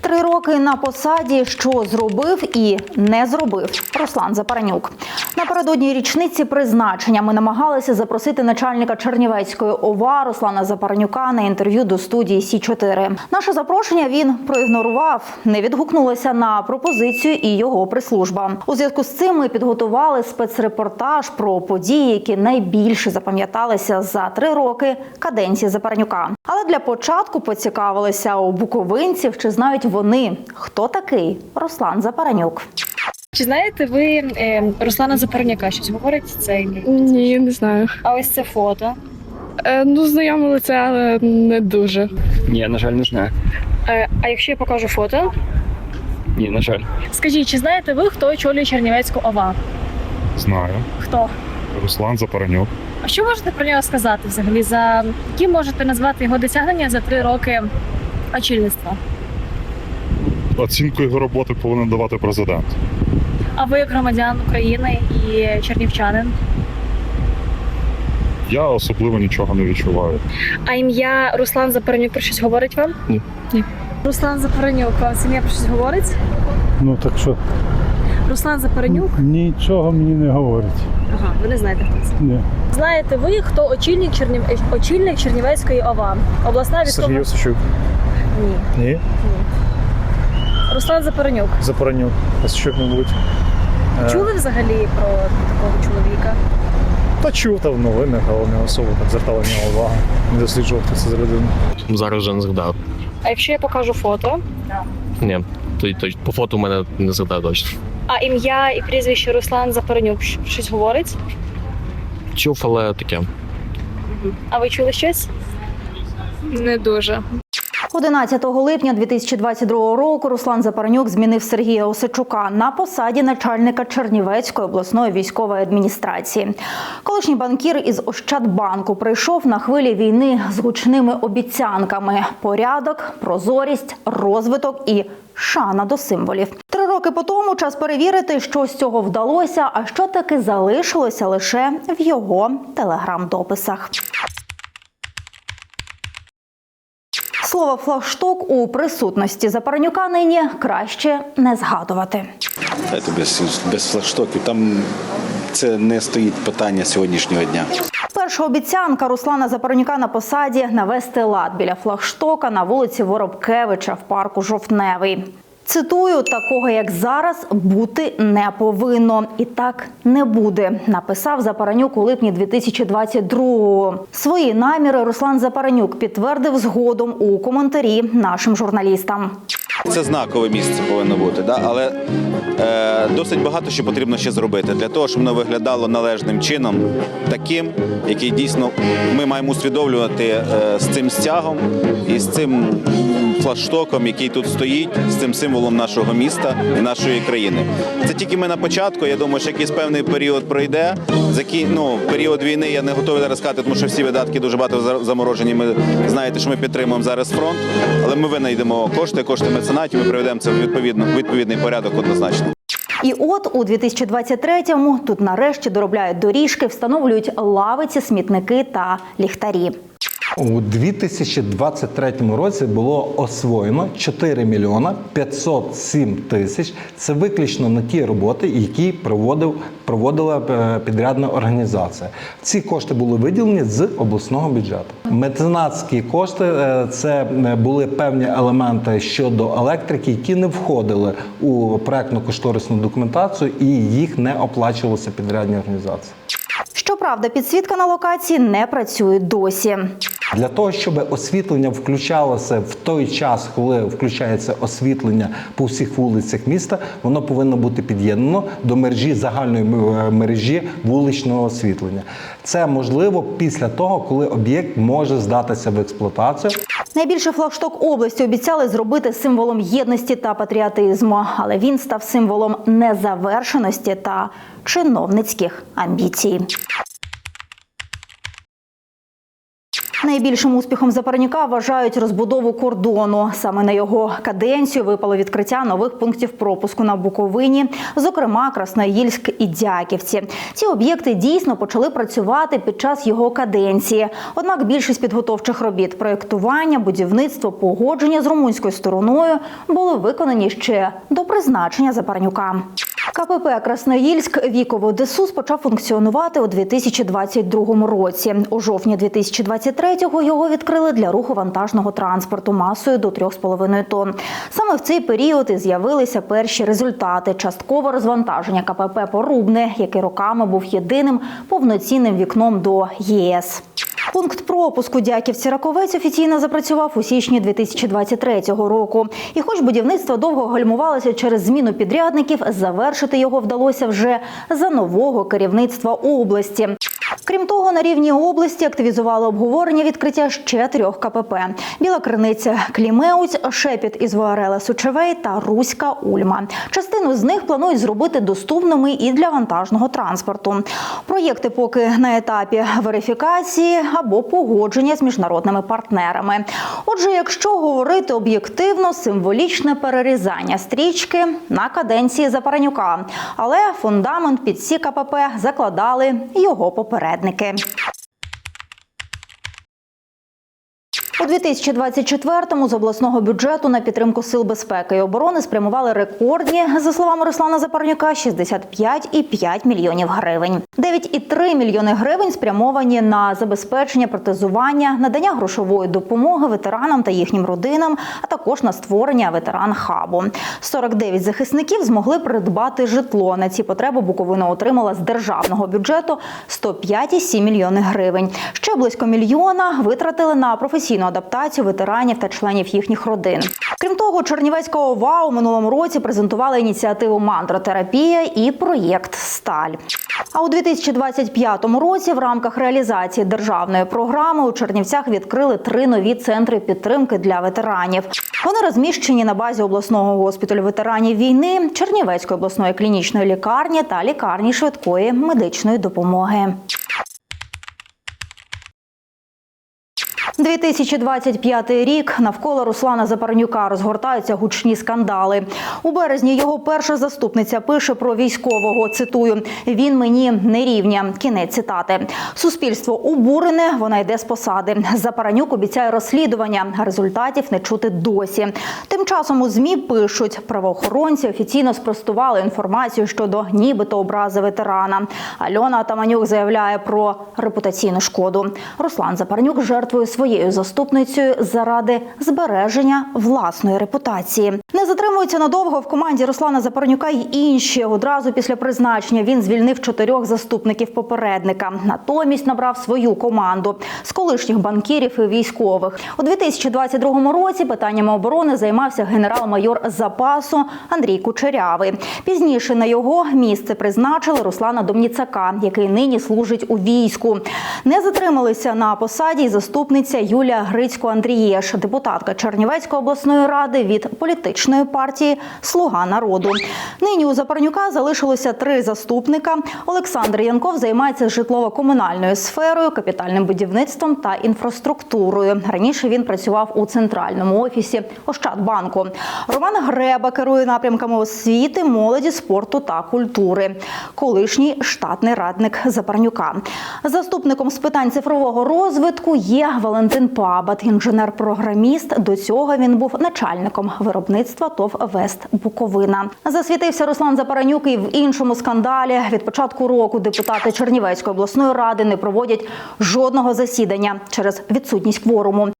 Три роки на посаді, що зробив і не зробив Руслан Запаранюк. Напередодні річниці призначення ми намагалися запросити начальника Чернівецької ОВА Руслана Запаранюка на інтерв'ю до студії Сі 4 Наше запрошення він проігнорував, не відгукнулася на пропозицію і його прислужба. У зв'язку з цим ми підготували спецрепортаж про події, які найбільше запам'яталися за три роки каденції Запаранюка. Але для початку поцікавилися у буковинців, чи знають вони, хто такий Руслан Запаранюк. Чи знаєте ви е, Руслана Запорняка? Щось говорить це ім'я? Ні, не знаю. А ось це фото. Е, ну, знайоме лице, але не дуже. Ні, на жаль, не знаю. Е, а якщо я покажу фото, Ні, на жаль. скажіть, чи знаєте ви, хто очолює Чернівецьку ОВА? Знаю. Хто? Руслан Запаранюк. А що можете про нього сказати взагалі? За які можете назвати його досягнення за три роки очільництва? Оцінку його роботи повинен давати президент. А ви як громадян України і чернівчанин? Я особливо нічого не відчуваю. А ім'я Руслан Запорнюк про щось говорить вам? Ні. Ні. Руслан Запорнюк, вам це ім'я про щось говорить? Ну так що Руслан Запорнюк? нічого мені не говорить. Ага, ви не знаєте хто це. Ні. Знаєте ви, хто очільник Чернів... очільник Чернівецької ОВА? Обласна військова... Сергій Осичук. Ні. Ні. Руслан Запорнюк. Запоронюк. Осичук, мабуть. Е, Чули взагалі про такого чоловіка? Та чув там в новинах, але не особо так звертала на нього увагу. Не досліджував, хто це за людина. Зараз вже не згадав. А якщо я покажу фото, Ні, то, то, по фото у мене не згадав точно. а ім'я і прізвище Руслан Запорнюк щ- щось говорить? Чув, але таке. А ви чули щось? Не дуже. 11 липня 2022 року Руслан Запаранюк змінив Сергія Осичука на посаді начальника Чернівецької обласної військової адміністрації. Колишній банкір із Ощадбанку прийшов на хвилі війни з гучними обіцянками: порядок, прозорість, розвиток і шана до символів. Три роки по тому час перевірити, що з цього вдалося, а що таки залишилося лише в його телеграм-дописах. Слово флагшток у присутності Запаранюка нині краще не згадувати. Це без, без флагштоків. Там це не стоїть питання сьогоднішнього дня. Перша обіцянка Руслана Запаранюка на посаді навести лад біля флагштока на вулиці Воробкевича в парку Жовтневий. Цитую, такого як зараз бути не повинно, і так не буде. Написав Запаранюк у липні 2022-го. Свої наміри Руслан Запаранюк підтвердив згодом у коментарі нашим журналістам. Це знакове місце повинно бути, да? але досить багато що потрібно ще зробити для того, щоб воно виглядало належним чином, таким, який дійсно ми маємо усвідомлювати е, з цим стягом і з цим м, флагштоком, який тут стоїть, з цим символом нашого міста і нашої країни. Це тільки ми на початку. Я думаю, що якийсь певний період пройде. Закі... Ну, період війни я не готовий зараз сказати, тому що всі видатки дуже багато заморожені. Ми знаєте, що ми підтримуємо зараз фронт, але ми винайдемо кошти, кошти меценатів. Ми приведемо це в відповідний порядок однозначно. І от у 2023-му тут нарешті доробляють доріжки, встановлюють лавиці, смітники та ліхтарі. У 2023 році було освоєно 4 мільйона 507 тисяч. Це виключно на ті роботи, які проводив, проводила е, підрядна організація. Ці кошти були виділені з обласного бюджету. Меценатські кошти е, це е, були певні елементи щодо електрики, які не входили у проектно-кошторисну документацію і їх не оплачувалися підрядні організації. Щоправда, підсвітка на локації не працює досі. Для того, щоб освітлення включалося в той час, коли включається освітлення по всіх вулицях міста, воно повинно бути під'єднано до мережі загальної е, мережі вуличного освітлення. Це можливо після того, коли об'єкт може здатися в експлуатацію. Найбільший флагшток області обіцяли зробити символом єдності та патріотизму, але він став символом незавершеності та чиновницьких амбіцій. Найбільшим успіхом Запорняка вважають розбудову кордону. Саме на його каденцію випало відкриття нових пунктів пропуску на Буковині, зокрема Красноїльськ і Дяківці. Ці об'єкти дійсно почали працювати під час його каденції. Однак більшість підготовчих робіт проєктування, будівництво, погодження з румунською стороною були виконані ще до призначення Запарнюка. КПП Красноїльськ віково ДСУ почав функціонувати у 2022 році. У жовтні 2023-го його відкрили для руху вантажного транспорту масою до 3,5 тонн. Саме в цей період і з'явилися перші результати часткове розвантаження КПП Порубне, який роками був єдиним повноцінним вікном до ЄС. Пункт пропуску Дяківці Раковець офіційно запрацював у січні 2023 року. І хоч будівництво довго гальмувалося через зміну підрядників, завершити його вдалося вже за нового керівництва області. Крім того, на рівні області активізували обговорення відкриття ще трьох КПП: Біла Криниця Клімеуць, Шепіт із Вуарела Сучевей та Руська Ульма. Частину з них планують зробити доступними і для вантажного транспорту. Проєкти поки на етапі верифікації або погодження з міжнародними партнерами. Отже, якщо говорити об'єктивно, символічне перерізання стрічки на каденції Запаранюка, але фундамент під ці КПП закладали його попередники. У 2024-му з обласного бюджету на підтримку сил безпеки і оборони спрямували рекордні, за словами Руслана Запарнюка, 65,5 мільйонів гривень. 9,3 мільйони гривень спрямовані на забезпечення протезування, надання грошової допомоги ветеранам та їхнім родинам, а також на створення ветеран хабу. 49 захисників змогли придбати житло. На ці потреби Буковина отримала з державного бюджету 105,7 мільйони гривень. Ще близько мільйона витратили на професійну адаптацію ветеранів та членів їхніх родин. Крім того, Чернівецька ОВА у минулому році презентувала ініціативу Мантротерапія і проєкт Сталь. А у 2025 році в рамках реалізації державної програми у Чернівцях відкрили три нові центри підтримки для ветеранів. Вони розміщені на базі обласного госпіталю ветеранів війни, Чернівецької обласної клінічної лікарні та лікарні швидкої медичної допомоги. 2025 рік навколо Руслана Запарнюка розгортаються гучні скандали. У березні його перша заступниця пише про військового. Цитую: він мені не рівня. Кінець цитати. Суспільство обурене. Вона йде з посади. Запаранюк обіцяє розслідування. Результатів не чути досі. Тим часом у змі пишуть правоохоронці офіційно спростували інформацію щодо нібито образи ветерана. Альона Атаманюк заявляє про репутаційну шкоду. Руслан Запарнюк жертвує своєю заступницею заради збереження власної репутації. Не затримуються надовго в команді Руслана Запарнюка й інші. Одразу після призначення він звільнив чотирьох заступників попередника. Натомість набрав свою команду з колишніх банкірів і військових. У 2022 році питаннями оборони займався генерал-майор запасу Андрій Кучерявий. Пізніше на його місце призначили Руслана Домніцака, який нині служить у війську. Не затрималися на посаді й заступниця Юлія Грицько Андрієш, депутатка Чернівецької обласної ради від політичної партії Слуга народу. Нині у Запарнюка залишилося три заступника. Олександр Янков займається житлово-комунальною сферою, капітальним будівництвом та інфраструктурою. Раніше він працював у центральному офісі Ощадбанку. Роман Греба керує напрямками освіти, молоді, спорту та культури. Колишній штатний радник Запарнюка. Заступником з питань цифрового розвитку є Валентин Пабат, інженер-програміст. До цього він був начальником виробництва ТОВ Вест Буковина. Засвітився Руслан Запаранюк і в іншому скандалі. Від початку року депутати Чернівецької обласної ради не проводять жодного засідання через відсутність кворуму.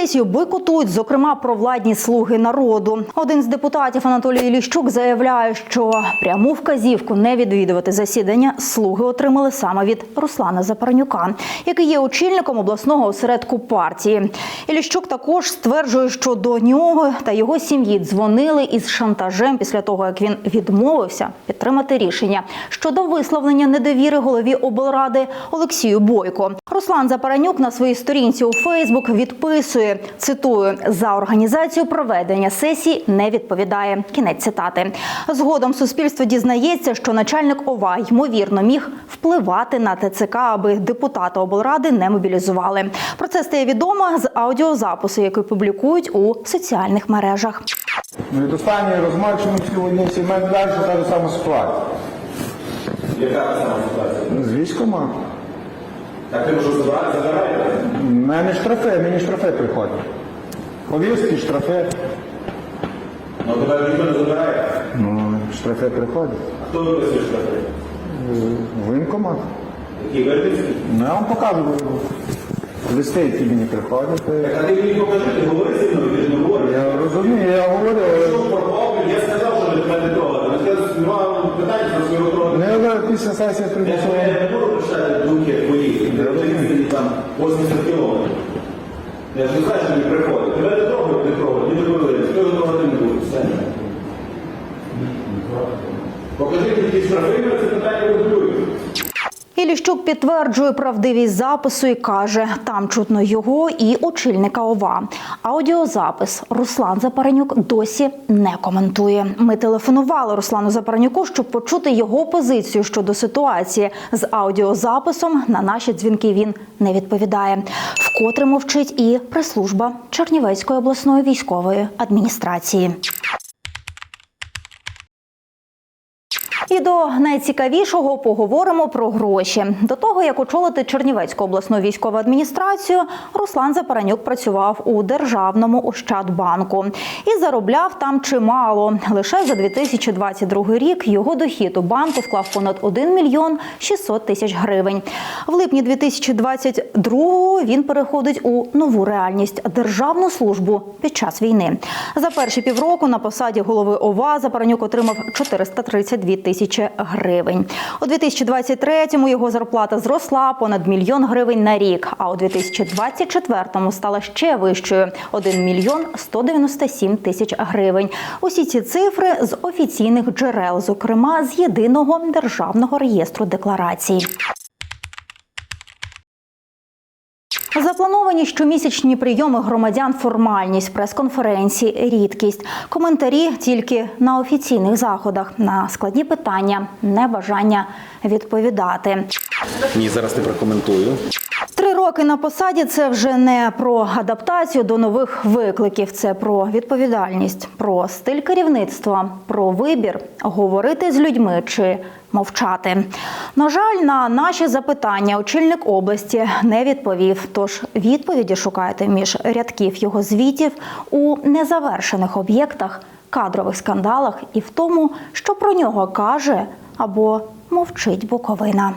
Сесію бойкотують, зокрема, провладні слуги народу. Один з депутатів Анатолій Ліщук заявляє, що пряму вказівку не відвідувати засідання слуги отримали саме від Руслана Запарнюка, який є очільником обласного осередку партії. І Ліщук також стверджує, що до нього та його сім'ї дзвонили із шантажем після того, як він відмовився підтримати рішення щодо висловлення недовіри голові облради Олексію Бойко. Руслан Запаранюк на своїй сторінці у Фейсбук відписує Цитую, за організацію проведення сесії не відповідає. Кінець цитати. Згодом суспільство дізнається, що начальник ОВА ймовірно міг впливати на ТЦК, аби депутата облради не мобілізували. Про це стає відомо з аудіозапису, який публікують у соціальних мережах. Ну, від останньої сьогодні всі маємо далі та ж сама ситуація. Яка сама ситуація? З військома. Так ти можеш забирати. У мене штрафи, мені штрафи приходять. Повістки, штрафи. Ну тебе ніхто не забирає. Ну, штрафи приходять. Хто виписує штрафи? Воєнкомат. Які виписки? Ну, я вам покажу. Листи, які мені приходять. А ти мені покажи, ти говори зі мною, ти ж не говориш. Я розумію, я говорю. Я сказав, що не трогати. Я сказав, питання про свого трогати. Я після сесії Я принесу. ж не буду прочитати думки твої, там 80 кілометрів. Я ж не знаю, що не приходить. Тебе не трогають, не трогають, не договорились. Хто його трогати не буде. Все. Покажіть якісь штрафи, це питання регулюємо. Іліщук підтверджує правдивість запису і каже, там чутно його і очільника ОВА. Аудіозапис Руслан Запаренюк досі не коментує. Ми телефонували Руслану Запаренюку, щоб почути його позицію щодо ситуації з аудіозаписом. На наші дзвінки він не відповідає. Вкотре мовчить і прес-служба Чернівецької обласної військової адміністрації. І до найцікавішого поговоримо про гроші. До того як очолити Чернівецьку обласну військову адміністрацію, Руслан Запаранюк працював у державному Ощадбанку і заробляв там чимало. Лише за 2022 рік його дохід у банку склав понад 1 мільйон 600 тисяч гривень. В липні 2022 він переходить у нову реальність державну службу під час війни. За перші півроку на посаді голови ОВА Запаранюк отримав 432 тисячі гривень. У 2023-му його зарплата зросла понад мільйон гривень на рік, а у 2024-му стала ще вищою 1 мільйон 197 тисяч гривень. Усі ці цифри з офіційних джерел, зокрема з єдиного державного реєстру декларацій. Заплановані щомісячні прийоми громадян формальність, прес-конференції, рідкість, коментарі тільки на офіційних заходах, на складні питання, небажання відповідати. Ні, зараз не прокоментую. Роки на посаді це вже не про адаптацію до нових викликів, це про відповідальність, про стиль керівництва, про вибір говорити з людьми чи мовчати. На жаль, на наші запитання очільник області не відповів. Тож відповіді шукайте між рядків його звітів у незавершених об'єктах, кадрових скандалах і в тому, що про нього каже або мовчить Буковина.